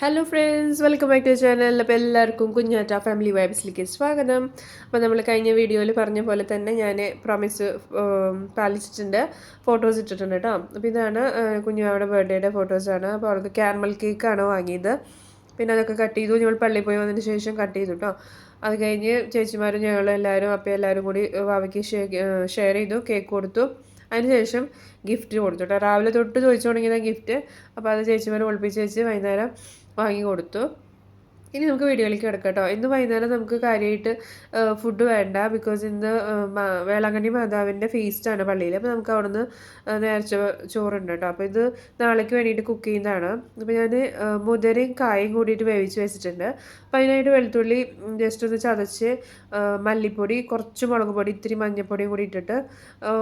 Hello friends welcome back to channel അപ്പോൾ എല്ലാവർക്കും കുഞ്ഞാറ്റ family വൈബ്സിലേക്ക് സ്വാഗതം. അപ്പോൾ നമ്മൾ കഴിഞ്ഞ വീഡിയോയിൽ പറഞ്ഞ പോലെ തന്നെ ഞാൻ പ്രോമിസ് പാലിച്ചിട്ടുണ്ട് ഫോട്ടോസ് ഇട്ടിട്ടുണ്ട് കേട്ടോ അപ്പോൾ ഇതാണ് കുഞ്ഞാവിടെ ബർത്ത്ഡേയുടെ ഫോട്ടോസാണ് അപ്പോൾ അവൾക്ക് ക്യാരമൽ കേക്കാണ് വാങ്ങിയത്. പിന്നെ അതൊക്കെ കട്ട് ചെയ്തു. ഞങ്ങൾ പള്ളിയിൽ പോയി വന്നതിന് ശേഷം കട്ട് ചെയ്തു കേട്ടോ അത് കഴിഞ്ഞ് ചേച്ചിമാരും ഞങ്ങളും എല്ലാവരും അപ്പം എല്ലാവരും കൂടി വാവയ്ക്ക് ഷെയർ ചെയ്തു കേക്ക് കൊടുത്തു. അതിനുശേഷം ഗിഫ്റ്റ് കൊടുത്തു കേട്ടോ രാവിലെ തൊട്ട് ചോദിച്ചു തുടങ്ങിയതാണ് ഗിഫ്റ്റ് അപ്പോൾ അത് ചേച്ചിമാരെ ഒളിപ്പിച്ച് വെച്ച് വൈകുന്നേരം വാങ്ങി കൊടുത്തു ഇനി നമുക്ക് വീഡിയോയിലേക്ക് കിടക്കാം കേട്ടോ ഇന്ന് വൈകുന്നേരം നമുക്ക് കാര്യമായിട്ട് ഫുഡ് വേണ്ട. ബിക്കോസ് ഇന്ന് വേളാങ്കണ്ണി മാതാവിന്റെ ഫീസ്റ്റാണ് പള്ളിയിൽ അപ്പോൾ നമുക്ക് അവിടുന്ന് നേർച്ച ചോറുണ്ട് കേട്ടോ. അപ്പോൾ ഇത് നാളേക്ക് വേണ്ടിയിട്ട് കുക്ക് ചെയ്യുന്നതാണ്. അപ്പോൾ ഞാൻ മുതരയും കായും കൂടിയിട്ട് വേവിച്ച് വെച്ചിട്ടുണ്ട്. അപ്പോൾ അതിനായിട്ട് വെളുത്തുള്ളി ജസ്റ്റ് ഒന്ന് ചതച്ച് മല്ലിപ്പൊടി കുറച്ച് മുളക് പൊടി ഇത്തിരി മഞ്ഞൾപ്പൊടിയും കൂടി ഇട്ടിട്ട്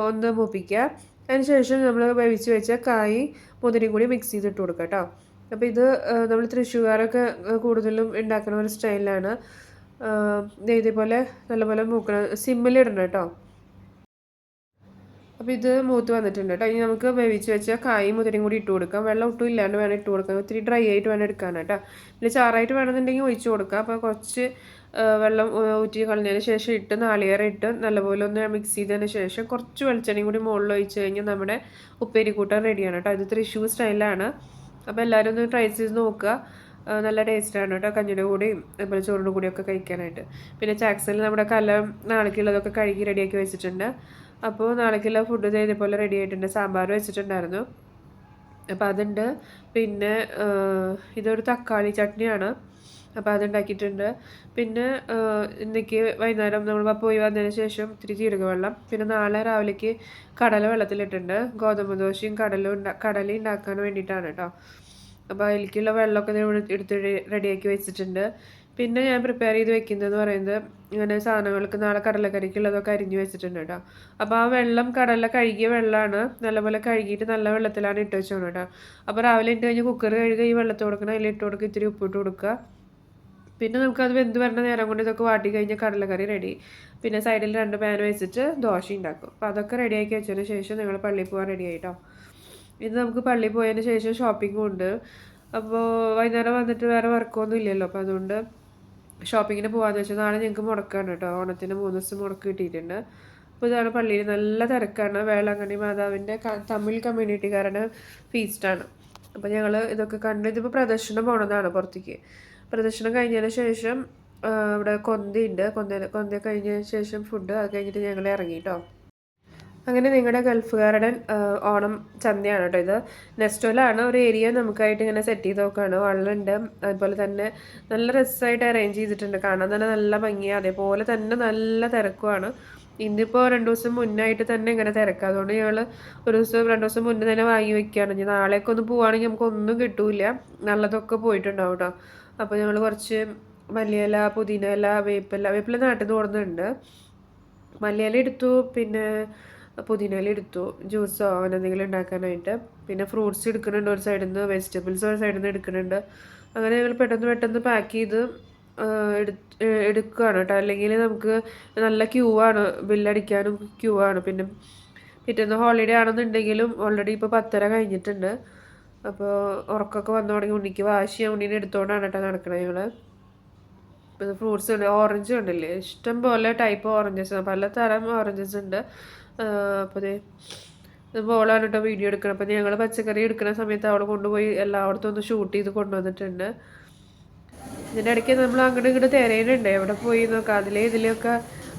ഒന്ന് മൂപ്പിക്കുക. അതിനുശേഷം നമ്മൾ വേവിച്ച് വെച്ച കായും മുതിരയും കൂടി മിക്സ് ചെയ്തിട്ട് കൊടുക്കാം കേട്ടോ. അപ്പോൾ ഇത് നമ്മൾ തൃശ്ശൂർക്കാരൊക്കെ കൂടുതലും ഉണ്ടാക്കുന്ന ഒരു സ്റ്റൈലാണ്. ഇതേപോലെ നല്ലപോലെ മൂക്കണം സിമ്മിലിടണം കേട്ടോ അപ്പോൾ ഇത് മൂത്ത് വന്നിട്ടുണ്ട് കേട്ടോ ഇനി നമുക്ക് വേവിച്ച് വെച്ച കായും മുതിരയും കൂടി ഇട്ട് കൊടുക്കാം. വെള്ളം ഒട്ടും ഇല്ലാണ്ട് വേണം ഇട്ട് കൊടുക്കാം ഒത്തിരി ഡ്രൈ ആയിട്ട് വേണം എടുക്കാൻ കേട്ടോ പിന്നെ ചാറായിട്ട് വേണമെന്നുണ്ടെങ്കിൽ ഒഴിച്ച് കൊടുക്കാം. അപ്പോൾ കുറച്ച് വെള്ളം ഊറ്റി കളഞ്ഞതിന് ശേഷം ഇട്ട് നാളികേരം ഇട്ട് നല്ലപോലെ ഒന്ന് മിക്സ് ചെയ്തതിന് ശേഷം കുറച്ച് വെളിച്ചെണ്ണയും കൂടി മുകളിൽ ഒഴിച്ച് കഴിഞ്ഞാൽ നമ്മുടെ ഉപ്പേരി കൂട്ടാൻ റെഡിയാണ് കേട്ടോ ഇത് തൃശ്ശൂർ സ്റ്റൈലാണ് അപ്പോൾ എല്ലാവരും ഒന്ന് ട്രൈ ചെയ്ത് നോക്കുക. നല്ല ടേസ്റ്റാണ് കേട്ടോ. കഞ്ഞിയുടെ കൂടെയും അതുപോലെ ചോറിന്റെ കൂടെയൊക്കെ കഴിക്കാനായിട്ട്. പിന്നെ ചാക്സിൽ നമ്മുടെ കല നാളേക്കുള്ളതൊക്കെ കഴുകി റെഡിയാക്കി വെച്ചിട്ടുണ്ട്. അപ്പോൾ നാളേക്കുള്ള ഫുഡ് ഇതേപോലെ റെഡി ആയിട്ടുണ്ട്. സാമ്പാർ വെച്ചിട്ടുണ്ടായിരുന്നു. അപ്പോൾ അതുണ്ട്. പിന്നെ ഇതൊരു തക്കാളി ചട്നിയാണ്. അപ്പോൾ അതുണ്ടാക്കിയിട്ടുണ്ട്. പിന്നെ ഇന്നേക്ക് വൈകുന്നേരം നമ്മൾ പോയി വന്നതിന് ശേഷം ഇത്തിരി ജീരക വെള്ളം പിന്നെ നാളെ രാവിലേക്ക് കടല വെള്ളത്തിലിട്ടുണ്ട് ഗോതമ്പ് ദോശയും കടലും ഉണ്ടാ കടല ഉണ്ടാക്കാൻ വേണ്ടിയിട്ടാണ് കേട്ടോ അപ്പോൾ അതിലേക്കുള്ള വെള്ളമൊക്കെ എടുത്ത് റെഡിയാക്കി വെച്ചിട്ടുണ്ട്. പിന്നെ ഞാൻ പ്രിപ്പയർ ചെയ്ത് വെക്കുന്നതെന്ന് പറയുന്നത് ഇങ്ങനെ സാധനങ്ങൾക്ക് നാളെ കടലക്കറിക്കുള്ളതൊക്കെ അരിഞ്ഞു വെച്ചിട്ടുണ്ട് കേട്ടോ അപ്പോൾ ആ വെള്ളം കടല കഴുകിയ വെള്ളമാണ്. നല്ലപോലെ കഴുകിയിട്ട് നല്ല വെള്ളത്തിലാണ് ഇട്ട് വെച്ചോണം കേട്ടോ അപ്പോൾ രാവിലെ ഇട്ട് കഴിഞ്ഞ് കുക്കർ കഴുകി ഈ വെള്ളത്തിൽ കൊടുക്കണം. ഇട്ട് കൊടുക്കുക ഇത്തിരി ഉപ്പിട്ട് കൊടുക്കുക. പിന്നെ നമുക്കത് വെന്ത് വരുന്ന നേരം കൊണ്ട് ഇതൊക്കെ വാട്ടി കഴിഞ്ഞാൽ കടലക്കറി റെഡി പിന്നെ സൈഡിൽ രണ്ട് പാൻ വെച്ചിട്ട് ദോശ ഉണ്ടാക്കും അപ്പോൾ അതൊക്കെ റെഡിയാക്കി വെച്ചതിന് ശേഷം നിങ്ങൾ പള്ളിയിൽ പോകാൻ റെഡി ആയിട്ടോ? ഇത് നമുക്ക് പള്ളിയിൽ പോയതിന് ശേഷം ഷോപ്പിംഗും ഉണ്ട്. അപ്പോൾ വൈകുന്നേരം വന്നിട്ട് വേറെ വർക്കൊന്നും ഇല്ലല്ലോ. അപ്പോൾ അതുകൊണ്ട് ഷോപ്പിങ്ങിന് പോകാമെന്ന് വെച്ചാൽ നാളെ ഞങ്ങൾക്ക് മുടക്കാണ് കേട്ടോ. ഓണത്തിന് മൂന്ന് ദിവസം മുടക്ക് കിട്ടിയിട്ടുണ്ട്. അപ്പോൾ ഇതാണ് പള്ളിയിൽ നല്ല തിരക്കാണ്. വേളാങ്കണ്ണി മാതാവിന്റെ തമിഴ് കമ്മ്യൂണിറ്റിക്കാരുടെ ഫീസ്റ്റാണ് അപ്പോൾ ഞങ്ങൾ ഇതൊക്കെ കണ്ട് ഇതിപ്പോൾ പ്രദർശനം പോണതാണ് പുറത്തേക്ക്. പ്രദർശനം കഴിഞ്ഞതിന് ശേഷം ഇവിടെ കൊന്തയുണ്ട്. കൊന്ത കൊന്ത കഴിഞ്ഞ ശേഷം ഫുഡ് അത് കഴിഞ്ഞിട്ട് ഞങ്ങൾ ഇറങ്ങി കേട്ടോ അങ്ങനെ നിങ്ങളുടെ ഗൾഫ് ഗാർഡൻ ഓണം ചന്തയാണ് കേട്ടോ ഇത്. നെസ്റ്റോലാണ് ഒരു ഏരിയ നമുക്കായിട്ട് ഇങ്ങനെ സെറ്റ് ചെയ്ത് നോക്കുകയാണ് വെള്ളമുണ്ട് അതുപോലെ തന്നെ നല്ല രസമായിട്ട് അറേഞ്ച് ചെയ്തിട്ടുണ്ട്. കാണാൻ തന്നെ നല്ല ഭംഗിയാണ് അതേപോലെ തന്നെ നല്ല തിരക്കുമാണ് ഇന്നിപ്പോൾ രണ്ട് ദിവസം മുന്നായിട്ട് തന്നെ ഇങ്ങനെ തിരക്കാം. അതുകൊണ്ട് ഞങ്ങൾ ഒരു ദിവസം രണ്ട് ദിവസം മുന്നേ തന്നെ വാങ്ങി വെക്കുകയാണ് ഇനി നാളേക്കൊന്ന് പോവുകയാണെങ്കിൽ നമുക്കൊന്നും കിട്ടൂല നല്ലതൊക്കെ പോയിട്ടുണ്ടാവും കേട്ടോ അപ്പോൾ ഞങ്ങൾ കുറച്ച് മല്ലിയില പുതിന ഇല വേപ്പില വേപ്പില നാട്ടിൽ നിന്ന് ഓടുന്നുണ്ട് മല്ലിയില എടുത്തു പിന്നെ പുതിനയില എടുത്തു ജ്യൂസോ അങ്ങനെ എന്തെങ്കിലും ഉണ്ടാക്കാനായിട്ട് പിന്നെ ഫ്രൂട്ട്സ് എടുക്കുന്നുണ്ട് ഒരു സൈഡിൽ നിന്ന് വെജിറ്റബിൾസ് ഒരു സൈഡിൽ നിന്ന് എടുക്കുന്നുണ്ട് അങ്ങനെ ഞങ്ങൾ പെട്ടെന്ന് പെട്ടെന്ന് പാക്ക് ചെയ്ത് എടുക്കുകയാണ് കേട്ടോ അല്ലെങ്കിൽ നമുക്ക് നല്ല ക്യൂ ആണ് ബില്ലടിക്കാനും ക്യൂ ആണ്. പിന്നെ പിറ്റേന്ന് ഹോളിഡേ ആണെന്നുണ്ടെങ്കിലും ഓൾറെഡി ഇപ്പോൾ പത്തര കഴിഞ്ഞിട്ടുണ്ട്. അപ്പോൾ ഉറക്കമൊക്കെ വന്നു തുടങ്ങി ഉണ്ണിക്ക് വാശി ഉണ്ണീനെ എടുത്തുകൊണ്ടാണ് കേട്ടോ നടക്കണത് ഞങ്ങൾ പിന്നെ ഫ്രൂട്ട്സ് ഉണ്ട്. ഓറഞ്ച് ഉണ്ടല്ലേ ഇഷ്ടം പോലെ ടൈപ്പ് ഓറഞ്ചസ് പലതരം ഓറഞ്ചസ് ഉണ്ട്. അപ്പോൾ അതെ ബോളാണ് കേട്ടോ വീഡിയോ എടുക്കണം. അപ്പോൾ ഞങ്ങൾ പച്ചക്കറി എടുക്കുന്ന സമയത്ത് അവിടെ കൊണ്ടുപോയി എല്ലായിടത്തും ഒന്ന് ഷൂട്ട് ചെയ്ത് കൊണ്ടുവന്നിട്ടുണ്ട്. ഇതിന്റെ ഇടയ്ക്ക് നമ്മൾ അങ്ങോട്ട് ഇങ്ങോട്ട് തിരയുന്നുണ്ട്. എവിടെ പോയി നോക്കാം. അതിലെ ഇതിലെയൊക്കെ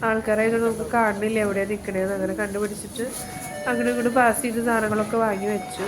ആൾക്കാരെ നമുക്ക് കാണുന്നില്ല. എവിടെയാണ് നിൽക്കണേന്ന് അങ്ങനെ കണ്ടുപിടിച്ചിട്ട് അങ്ങോട്ട് ഇങ്ങോട്ട് പാസ് ചെയ്ത് സാധനങ്ങളൊക്കെ വാങ്ങി വെച്ചു.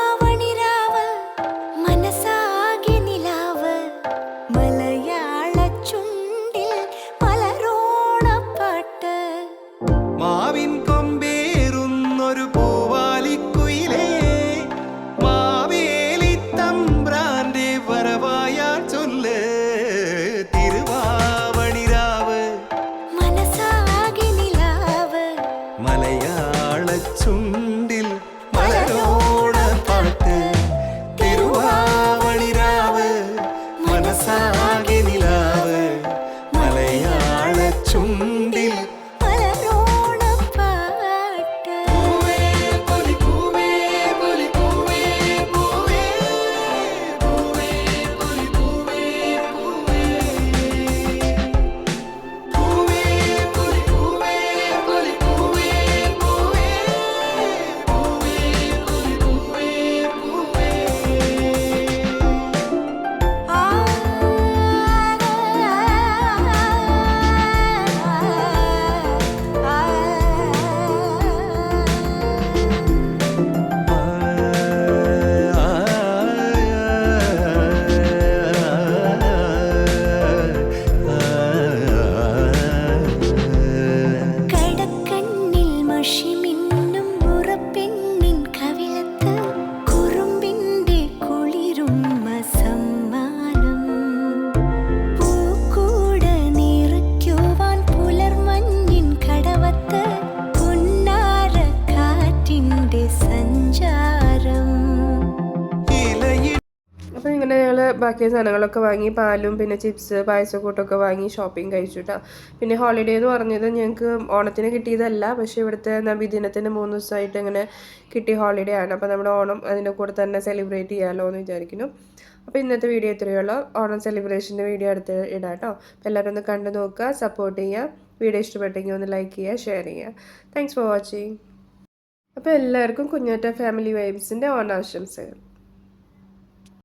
さあ she ബാക്കി സാധനങ്ങളൊക്കെ വാങ്ങി പാലും പിന്നെ ചിപ്സ് പായസക്കൂട്ടൊക്കെ വാങ്ങി ഷോപ്പിംഗ് കഴിച്ചു കേട്ടോ പിന്നെ ഹോളിഡേ എന്ന് പറഞ്ഞത് ഞങ്ങൾക്ക് ഓണത്തിന് കിട്ടിയതല്ല. പക്ഷേ ഇവിടുത്തെ നബിദിനത്തിന് മൂന്ന് ദിവസമായിട്ട് ഇങ്ങനെ കിട്ടിയ ഹോളിഡേ ആണ്. അപ്പോൾ നമ്മുടെ ഓണം അതിന്റെ കൂടെ തന്നെ സെലിബ്രേറ്റ് ചെയ്യാമല്ലോ എന്ന് വിചാരിക്കുന്നു. അപ്പോൾ ഇന്നത്തെ വീഡിയോ ഇത്രയേ ഉള്ളൂ. ഓണം സെലിബ്രേഷന്റെ വീഡിയോ അടുത്ത് ഇടാം കേട്ടോ അപ്പോൾ എല്ലാവരും ഒന്ന് കണ്ടു നോക്കുക സപ്പോർട്ട് ചെയ്യുക. വീഡിയോ ഇഷ്ടപ്പെട്ടെങ്കിൽ ഒന്ന് ലൈക്ക് ചെയ്യുക ഷെയർ ചെയ്യുക. താങ്ക്സ് ഫോർ വാച്ചിങ് അപ്പോൾ എല്ലാവർക്കും കുഞ്ഞാറ്റ ഫാമിലി വൈബ്സിന്റെ ഓണാശംസകൾ.